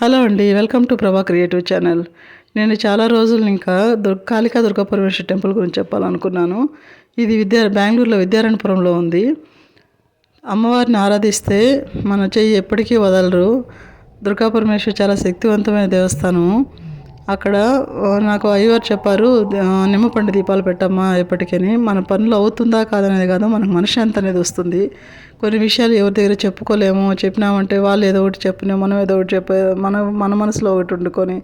Hello అండి welcome to Prabha creative channel. నేను చాలా రోజులు ఇంకా దుర్ కాళికా దుర్గా పరమేశ్వర టెంపుల్ గురించి చెప్పాలనుకున్నాను. ఇది విద్యా బెంగళూరులో విద్యారణపురంలో ఉంది. అమ్మవారిని ఆరాధిస్తే మన చెయ్యి ఎప్పటికీ వదలరు. దుర్గా పరమేశ్వరి చాలా శక్తివంతమైన దేవస్థానం అక్కడ నాకు అయ్యవారు చెప్పారు నిమ్మపండు దీపాలు పెట్టమ్మా ఎప్పటికని మన పనులు అవుతుందా కాదనేది కాదు మనకు మనశ్శాంతి అనేది వస్తుంది. కొన్ని విషయాలు ఎవరి దగ్గర చెప్పుకోలేము చెప్పినామంటే వాళ్ళు ఏదో ఒకటి చెప్పినా మనం ఏదో ఒకటి చెప్పే మన మన మనసులో ఒకటి వండుకొని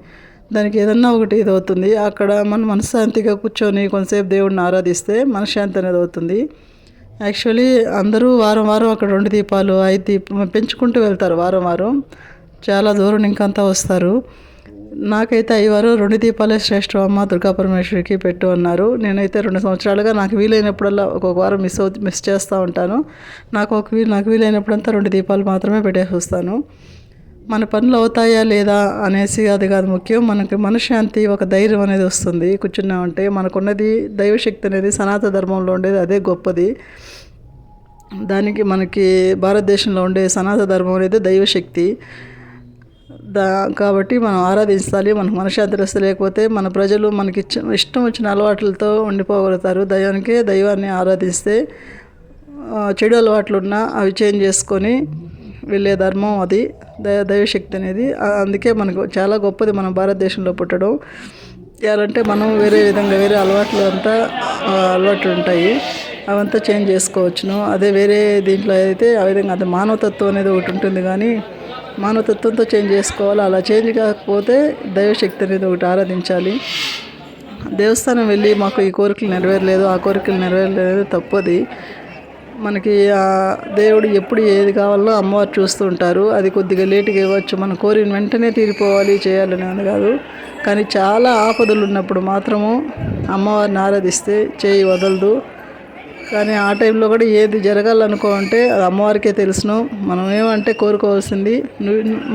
దానికి ఏదన్నా ఒకటి ఇది అవుతుంది. అక్కడ మన మనశ్శాంతిగా కూర్చొని కొంతసేపు దేవుడిని ఆరాధిస్తే మనశ్శాంతి అనేది అవుతుంది. యాక్చువల్లీ అందరూ వారం వారం అక్కడ రెండు దీపాలు ఐదు దీపం పెంచుకుంటూ వెళ్తారు వారం వారం. చాలా దూరం ఇంకంతా వస్తారు. నాకైతే అయ్యవారు రెండు దీపాలే శ్రేష్టం అమ్మ దుర్గా పరమేశ్వరికి పెట్టు అన్నారు. నేనైతే రెండు సంవత్సరాలుగా నాకు వీలైనప్పుడల్లా ఒక్కొక్క వారం మిస్ అవు మిస్ చేస్తూ ఉంటాను. నాకు ఒక వీలు నాకు వీలైనప్పుడంతా రెండు దీపాలు మాత్రమే పెట్టేసి వస్తాను. మన పనులు అవుతాయా లేదా అనేసి అది కాదు ముఖ్యం. మనకి మనశ్శాంతి ఒక ధైర్యం అనేది వస్తుంది. కూర్చున్నామంటే మనకున్నది దైవశక్తి అనేది సనాతన ధర్మంలో ఉండేది అదే గొప్పది. దానికి మనకి భారతదేశంలో ఉండే సనాతన ధర్మం అనేది దైవశక్తి. దా కాబట్టి మనం ఆరాధించాలి మనకు మనశ్శాంతినస్త లేకపోతే మన ప్రజలు మనకి ఇష్టం వచ్చిన అలవాట్లతో ఉండిపోగలుగుతారు. దైవానికి దైవాన్ని ఆరాధిస్తే చెడు అలవాట్లు ఉన్నా అవి చేంజ్ చేసుకొని వెళ్ళే ధర్మం అది దైవ దైవశక్తి అనేది. అందుకే మనకు చాలా గొప్పది మనం భారతదేశంలో పుట్టడం. ఎలాంటే మనం వేరే విధంగా వేరే అలవాట్లు అంతా అలవాట్లు ఉంటాయి అవంతా చేంజ్ చేసుకోవచ్చును. అదే వేరే దీంట్లో అయితే ఆ విధంగా అది మానవతత్వం అనేది ఒకటి ఉంటుంది కానీ మానవతత్వంతో చేంజ్ చేసుకోవాలి. అలా చేంజ్ కాకపోతే దైవశక్తి అనేది ఒకటి ఆరాధించాలి. దేవస్థానం వెళ్ళి మాకు ఈ కోరికలు నెరవేరలేదు ఆ కోరికలు నెరవేరలేదు తప్పది. మనకి ఆ దేవుడు ఎప్పుడు ఏది కావాలో అమ్మవారు చూస్తూ ఉంటారు. అది కొద్దిగా లేటుగా ఇవ్వచ్చు. మన కోరిన వెంటనే తీరిపోవాలి చేయాలని అని కాదు. కానీ చాలా ఆపదలు ఉన్నప్పుడు మాత్రము అమ్మవారిని ఆరాధిస్తే చేయి వదలదు. కానీ ఆ టైంలో కూడా ఏది జరగాలనుకో అంటే అది అమ్మవారికే తెలుసును. మనం ఏమంటే కోరుకోవాల్సింది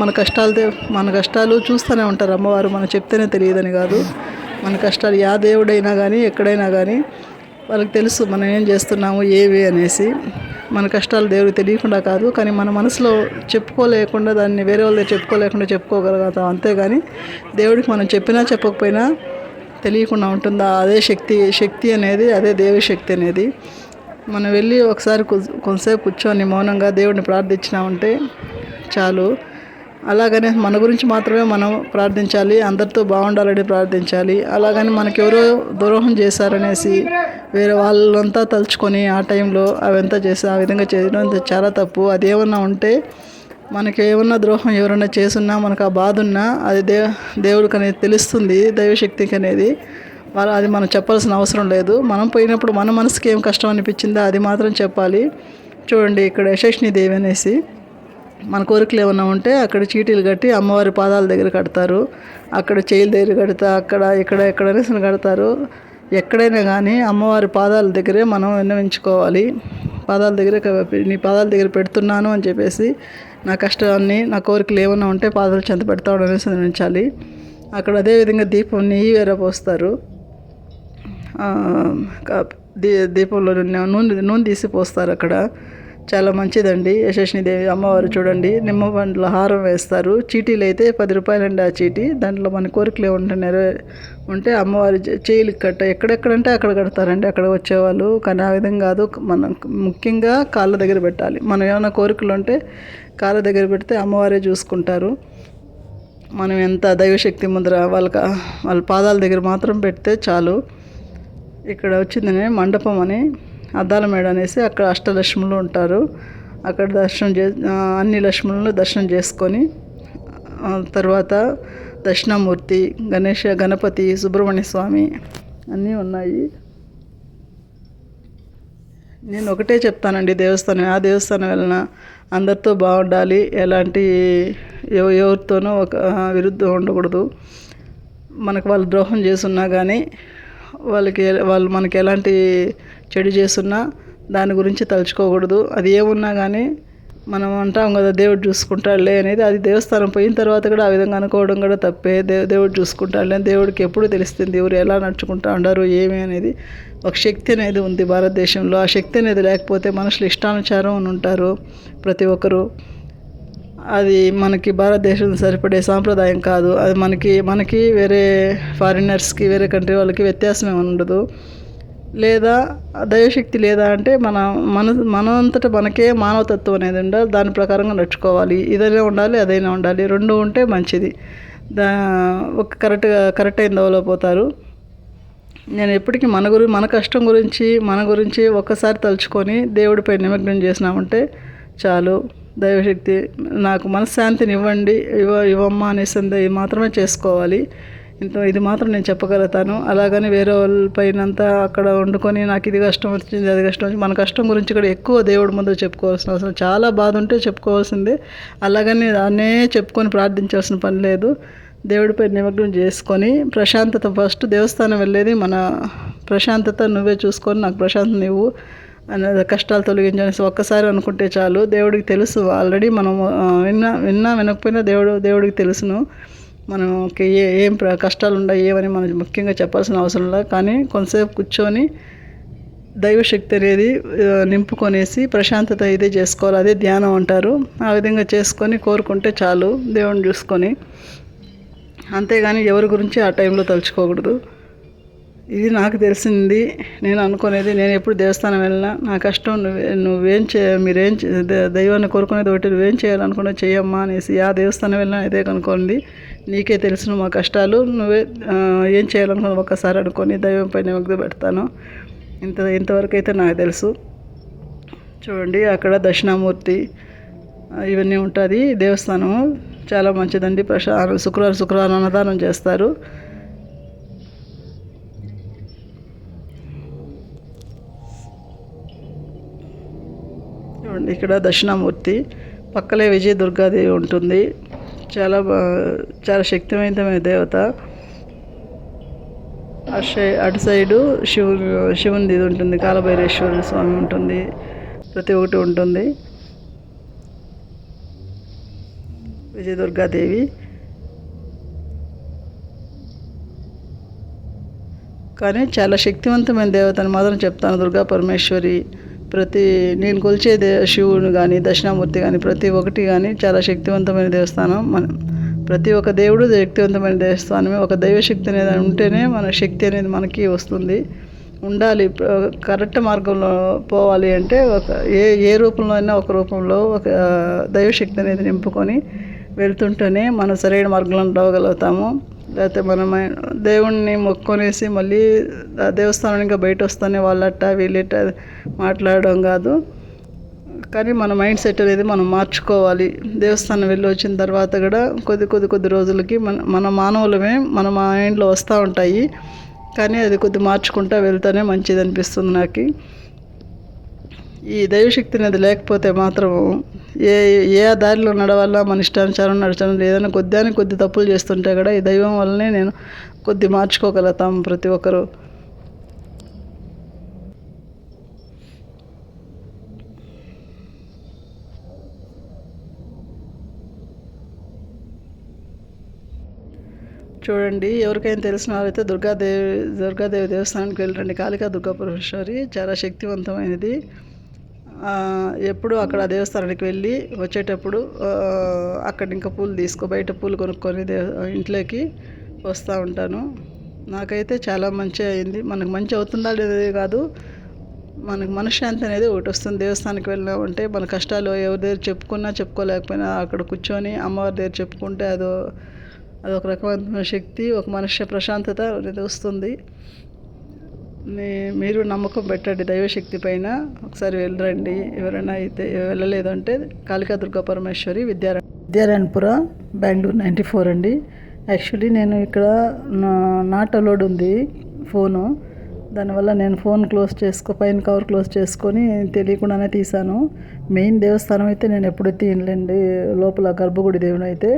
మన కష్టాలు మన కష్టాలు చూస్తూనే ఉంటారు అమ్మవారు. మనం చెప్తేనే తెలియదని కాదు. మన కష్టాలు యా దేవుడైనా కానీ ఎక్కడైనా కానీ వాళ్ళకి తెలుసు మనం ఏం చేస్తున్నాము ఏవి అనేసి. మన కష్టాలు దేవుడికి తెలియకుండా కాదు కానీ మన మనసులో చెప్పుకోలేకుండా దాన్ని వేరే వాళ్ళు చెప్పుకోలేకుండా చెప్పుకోగలుగుతాం. అంతేగాని దేవుడికి మనం చెప్పినా చెప్పకపోయినా తెలియకుండా ఉంటుందా? అదే శక్తి శక్తి అనేది అదే దేవి శక్తి అనేది. మనం వెళ్ళి ఒకసారి కొంతసేపు కూర్చొని మౌనంగా దేవుడిని ప్రార్థించినామంటే చాలు. అలాగనే మన గురించి మాత్రమే మనం ప్రార్థించాలి అందరితో బాగుండాలని ప్రార్థించాలి. అలాగని మనకి ఎవరో ద్రోహం చేశారనేసి వేరే వాళ్ళంతా తలుచుకొని ఆ టైంలో అవంతా చేసి ఆ విధంగా చేయడం చాలా తప్పు. అది ఏమన్నా ఉంటే మనకి ఏమన్నా ద్రోహం ఎవరైనా చేసున్నా మనకు ఆ బాధ ఉన్నా అది దే దేవుడికి అనేది తెలుస్తుంది దైవశక్తికి అనేది వాళ్ళ అది మనం చెప్పాల్సిన అవసరం లేదు. మనం పోయినప్పుడు మన మనసుకి ఏం కష్టం అనిపించిందో అది మాత్రం చెప్పాలి. చూడండి ఇక్కడ యశస్ని దేవి అనేసి మన కోరికలు ఏమైనా ఉంటే అక్కడ చీటీలు కట్టి అమ్మవారి పాదాల దగ్గర కడతారు. అక్కడ చేయిల దగ్గర కడతా అక్కడ ఇక్కడ ఎక్కడ అనేసి కడతారు. ఎక్కడైనా కానీ అమ్మవారి పాదాల దగ్గరే మనం విన్నవించుకోవాలి. పాదాల దగ్గర నీ పాదాల దగ్గర పెడుతున్నాను అని చెప్పేసి నా కష్టాన్ని నా కోరికలు ఏమైనా ఉంటే పాదాలు చెంత పెడతాడు అనేసి వినిపించాలి అక్కడ అదేవిధంగా దీపం నెయ్యి వేరే పోస్తారు. దీ దీపంలో నూనె నూనె తీసి పోస్తారు అక్కడ. చాలా మంచిదండి. యశస్విదేవి అమ్మవారు చూడండి. నిమ్మ పండ్ల హారం వేస్తారు. చీటీలు అయితే పది రూపాయలండి ఆ చీటీ. దాంట్లో మన కోరికలు ఏమంటే నెరవే ఉంటే అమ్మవారి చేయిలు కట్ట ఎక్కడెక్కడంటే అక్కడ కడతారండి. అక్కడ వచ్చేవాళ్ళు. కానీ ఆ విధంగా కాదు. మనం ముఖ్యంగా కాళ్ళ దగ్గర పెట్టాలి. మనం ఏమైనా కోరికలు ఉంటే కాళ్ళ దగ్గర పెడితే అమ్మవారే చూసుకుంటారు. మనం ఎంత దైవశక్తి ముందర వాళ్ళకి వాళ్ళ పాదాల దగ్గర మాత్రం పెడితే చాలు. ఇక్కడ వచ్చిందని మండపం అని అద్దాల మేడ అనేసి అక్కడ అష్టలక్ష్ములు ఉంటారు. అక్కడ దర్శనం చే అన్ని లక్ష్ములను దర్శనం చేసుకొని తర్వాత దక్షిణామూర్తి గణేష గణపతి సుబ్రహ్మణ్య స్వామి అన్నీ ఉన్నాయి. నేను ఒకటే చెప్తానండి దేవస్థానం. ఆ దేవస్థానం వెళ్ళిన అందరితో బాగుండాలి. ఎలాంటి ఎవరితోనూ ఒక విరుద్ధం ఉండకూడదు. మనకు వాళ్ళు ద్రోహం చేస్తున్నా కానీ వాళ్ళకి వాళ్ళు మనకి ఎలాంటి చెడు చేస్తున్నా దాని గురించి తలుచుకోకూడదు. అది ఏమున్నా కానీ మనం అంటాం కదా దేవుడు చూసుకుంటాడులే అనేది. అది దేవస్థానం పోయిన తర్వాత కూడా ఆ విధంగా అనుకోవడం కూడా తప్పే. దే దేవుడు చూసుకుంటాడులే అని దేవుడికి ఎప్పుడు తెలుస్తుంది. ఎవరు ఎలా నడుచుకుంటా ఉండారు ఏమి అనేది ఒక శక్తి అనేది ఉంది భారతదేశంలో. ఆ శక్తి అనేది లేకపోతే మనుషులు ఇష్టానుచారం అని ఉంటారు ప్రతి ఒక్కరు. అది మనకి భారతదేశం సరిపడే సాంప్రదాయం కాదు. అది మనకి మనకి వేరే ఫారినర్స్కి వేరే కంట్రీ వాళ్ళకి వ్యత్యాసం ఉండదు. లేదా దైవశక్తి లేదా అంటే మన మన మనంతట మనకే మానవతత్వం అనేది ఉండాలి. దాని ప్రకారంగా నడుచుకోవాలి. ఇదైనా ఉండాలి అదైనా ఉండాలి. రెండు ఉంటే మంచిది. దా ఒక కరెక్ట్గా కరెక్ట్ అయిన దోవలో పోతారు. నేను ఎప్పటికీ మన గురి మన కష్టం గురించి మన గురించి ఒక్కసారి తలుచుకొని దేవుడిపై నిమగ్నం చేసినామంటే చాలు. దైవశక్తి నాకు మనశ్శాంతిని ఇవ్వండి ఇవ్వ ఇవ్వమ్మా అనేసింది మాత్రమే చేసుకోవాలి. ఇంత ఇది మాత్రం నేను చెప్పగలుగుతాను. అలాగని వేరే వాళ్ళపైనంతా అక్కడ వండుకొని నాకు ఇది కష్టం వచ్చింది అది కష్టం వచ్చింది మన కష్టం గురించి కూడా ఎక్కువ దేవుడి ముందు చెప్పుకోవాల్సిన అవసరం. చాలా బాధ ఉంటే చెప్పుకోవాల్సిందే. అలాగని దాన్నే చెప్పుకొని ప్రార్థించాల్సిన పని లేదు. దేవుడిపై నిమగ్నం చేసుకొని ప్రశాంతత ఫస్ట్ దేవస్థానం వెళ్ళేది మన ప్రశాంతత నువ్వే చూసుకొని నాకు ప్రశాంతత నువ్వు. కష్టాలు తొలగించనేసి ఒక్కసారి అనుకుంటే చాలు. దేవుడికి తెలుసు. ఆల్రెడీ మనం విన్నా విన్నా వినకపోయినా దేవుడు దేవుడికి తెలుసును. మనకి ఏ ఏం కష్టాలు ఉన్నాయి ఏమని మనం ముఖ్యంగా చెప్పాల్సిన అవసరం లేదు కానీ కొంతసేపు కూర్చొని దైవశక్తి అనేది నింపుకొనేసి ప్రశాంతత ఇదే చేసుకోవాలి. అదే ధ్యానం అంటారు. ఆ విధంగా చేసుకొని కోరుకుంటే చాలు దేవుణ్ణి చూసుకొని. అంతేగాని ఎవరి గురించి ఆ టైంలో తలుచుకోకూడదు. ఇది నాకు తెలిసింది. నేను అనుకునేది నేను ఎప్పుడు దేవస్థానం వెళ్ళినా నా కష్టం నువ్వే నువ్వేం చే మీరేం దైవాన్ని కోరుకునేది ఒకటి నువ్వేం చేయాలనుకున్నా చెయ్యమ్మా అనేసి ఆ దేవస్థానం వెళ్ళినా ఇదే కనుకోండి నీకే తెలిసిన మా కష్టాలు నువ్వే ఏం చేయాలనుకున్నా ఒక్కసారి అనుకొని దైవం పైన పెడతాను. ఇంత ఇంతవరకు అయితే నాకు తెలుసు. చూడండి అక్కడ దక్షిణామూర్తి ఇవన్నీ ఉంటుంది. దేవస్థానము చాలా మంచిదండి. ప్రశా శుక్రవారం శుక్రవారం అన్నదానం చేస్తారు. ఇక్కడ దక్షిణామూర్తి పక్కలే విజయ దుర్గాదేవి ఉంటుంది. చాలా చాలా శక్తివంతమైన దేవత. అటు సైడు శివుని శివునిది ఇది ఉంటుంది కాలభైరేశ్వర స్వామి ఉంటుంది ప్రతి ఒక్కటి ఉంటుంది. విజయ దుర్గాదేవి కానీ చాలా శక్తివంతమైన దేవతని మాత్రం చెప్తాను దుర్గా పరమేశ్వరి ప్రతి నేను కొలిచే దే శివుడు కానీ దక్షిణామూర్తి కానీ ప్రతి ఒక్కటి కానీ చాలా శక్తివంతమైన దేవస్థానం. మన ప్రతి ఒక్క దేవుడు శక్తివంతమైన దేవస్థానమే. ఒక దైవశక్తి అనేది ఉంటేనే మన శక్తి అనేది మనకి వస్తుంది. ఉండాలి. కరెక్ట్ మార్గంలో పోవాలి అంటే ఒక ఏ ఏ రూపంలో అయినా ఒక రూపంలో ఒక దైవశక్తి అనేది నింపుకొని వెళ్తుంటేనే మనం సరైన మార్గంలో రాగలుగుతాము లేకపోతే మనం దేవుణ్ణి మొక్కునేసి మళ్ళీ దేవస్థానం ఇంకా బయట వస్తానే వాళ్ళట్ట వీళ్ళట మాట్లాడడం కాదు. కానీ మన మైండ్ సెట్ అనేది మనం మార్చుకోవాలి. దేవస్థానం వెళ్ళి వచ్చిన తర్వాత కూడా కొద్ది కొద్ది కొద్ది రోజులకి మన మన మానవులమే మన మైండ్లో వస్తూ ఉంటాయి. కానీ అది కొద్ది మార్చుకుంటా వెళ్తేనే మంచిది అనిపిస్తుంది నాకు. ఈ దైవశక్తి అనేది లేకపోతే మాత్రం ఏ ఏ దారిలో నడవాలా? మన ఇష్టానుసారం నడచడం ఏదైనా కొద్దిని కొద్ది తప్పులు చేస్తుంటే కూడా ఈ దైవం వల్లనే నేను కొద్ది మార్చుకోగలుగుతాం ప్రతి ఒక్కరూ. చూడండి ఎవరికైనా తెలిసిన వారైతే దుర్గాదేవి దుర్గాదేవి దేవస్థానానికి వెళ్ళండి కాళికా దుర్గా పరమేశ్వరి చాలా శక్తివంతమైనది. ఎప్పుడు అక్కడ దేవస్థానానికి వెళ్ళి వచ్చేటప్పుడు అక్కడ ఇంకా పూలు తీసుకో బయట పూలు కొనుక్కొని ఇంట్లోకి వస్తూ ఉంటాను. నాకైతే చాలా మంచి అయింది. మనకు మంచి అవుతుందా లేదే కాదు. మనకు మనశ్శాంతి అనేది ఒకటి వస్తుంది. దేవస్థానానికి వెళ్ళామంటే మన కష్టాలు ఎవరి దగ్గర చెప్పుకున్నా చెప్పుకోలేకపోయినా అక్కడ కూర్చొని అమ్మవారి దగ్గర చెప్పుకుంటే అదో అదొక రకమైన శక్తి ఒక మనుష్య ప్రశాంతత అనేది వస్తుంది. మీరు నమ్మకం పెట్టండి దైవశక్తి పైన. ఒకసారి వెళ్ళరండి. ఎవరైనా అయితే వెళ్ళలేదు అంటే కాళికా దుర్గా పరమేశ్వరి విద్యారా విద్యారాయణపుర బెంగళూరు నైంటీ ఫోర్ అండి. యాక్చువల్లీ నేను ఇక్కడ నాట్ అలోడ్ ఉంది ఫోను. దానివల్ల నేను ఫోన్ క్లోజ్ చేసుకో పైన కవర్ క్లోజ్ చేసుకొని తెలియకుండానే తీశాను. మెయిన్ దేవస్థానం అయితే నేను ఎప్పుడు తీయలేండి లోపల గర్భగుడి దేవుని అయితే.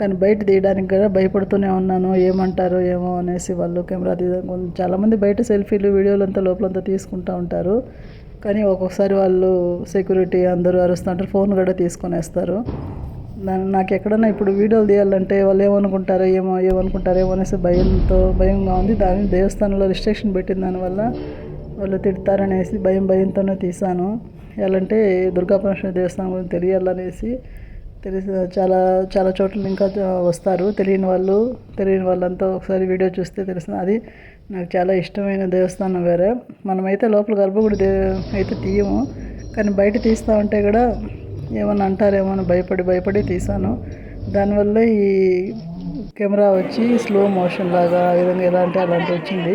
కానీ బయట తీయడానికి కూడా భయపడుతూనే ఉన్నాను ఏమంటారో ఏమో అనేసి వాళ్ళు కెమెరా తీ చాలామంది బయట సెల్ఫీలు వీడియోలు అంతా లోపలంతా తీసుకుంటూ ఉంటారు. కానీ ఒక్కొక్కసారి వాళ్ళు సెక్యూరిటీ అందరూ అరుస్తుంటారు ఫోన్ కూడా తీసుకొనేస్తారు. నాకు ఎక్కడన్నా ఇప్పుడు వీడియోలు తీయాలంటే వాళ్ళు ఏమనుకుంటారో ఏమో ఏమనుకుంటారో ఏమో అనేసి భయంతో భయంగా ఉంది. దాని దేవస్థానంలో రిస్ట్రిక్షన్ పెట్టిన దానివల్ల వాళ్ళు తిడతారనేసి భయం భయంతోనే తీశాను. ఎలాంటే దుర్గాపరమేశ్వర దేవస్థానం గురించి తెలియాలనేసి తెలిసి చాలా చాలా చోట్ల ఇంకా వస్తారు. తెలియని వాళ్ళు తెలియని వాళ్ళంతా ఒకసారి వీడియో చూస్తే తెలుస్తుంది అది నాకు చాలా ఇష్టమైన దేవస్థానం వేరే. మనమైతే లోపల గర్భగుడి దే అయితే తీయము. కానీ బయట తీస్తూ ఉంటే కూడా ఏమైనా అంటారేమో అని భయపడి భయపడి తీసాను దానివల్ల ఈ కెమెరా వచ్చి స్లో మోషన్ లాగా ఆ విధంగా ఎలా అంటే అలాంటి వచ్చింది.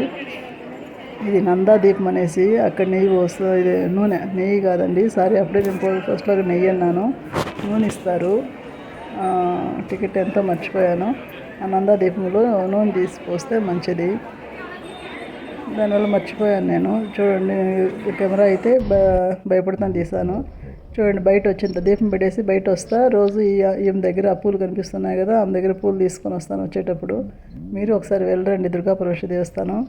ఇది నందా దీపం అనేసి అక్కడ నెయ్యి పోస్తా ఇది నూనె నెయ్యి కాదండి. సారీ అప్పుడే నేను ఫస్ట్లో నెయ్యి అన్నాను. నూనె ఇస్తారు. టికెట్ ఎంతో మర్చిపోయాను. ఆ నందా దీపంలో నూనె తీసి పోస్తే మంచిది. దానివల్ల మర్చిపోయాను నేను. చూడండి కెమెరా అయితే భయపడుతాను తీసాను చూడండి బయట వచ్చేంత దీపం పెట్టేసి బయట వస్తా. రోజు ఈ ఈమె దగ్గర ఆ పూలు కనిపిస్తున్నాయి కదా ఆమె దగ్గర పూలు తీసుకొని వస్తాను వచ్చేటప్పుడు. మీరు ఒకసారి వెళ్ళరండి దుర్గా పరమేశ్వర దేవస్థానం.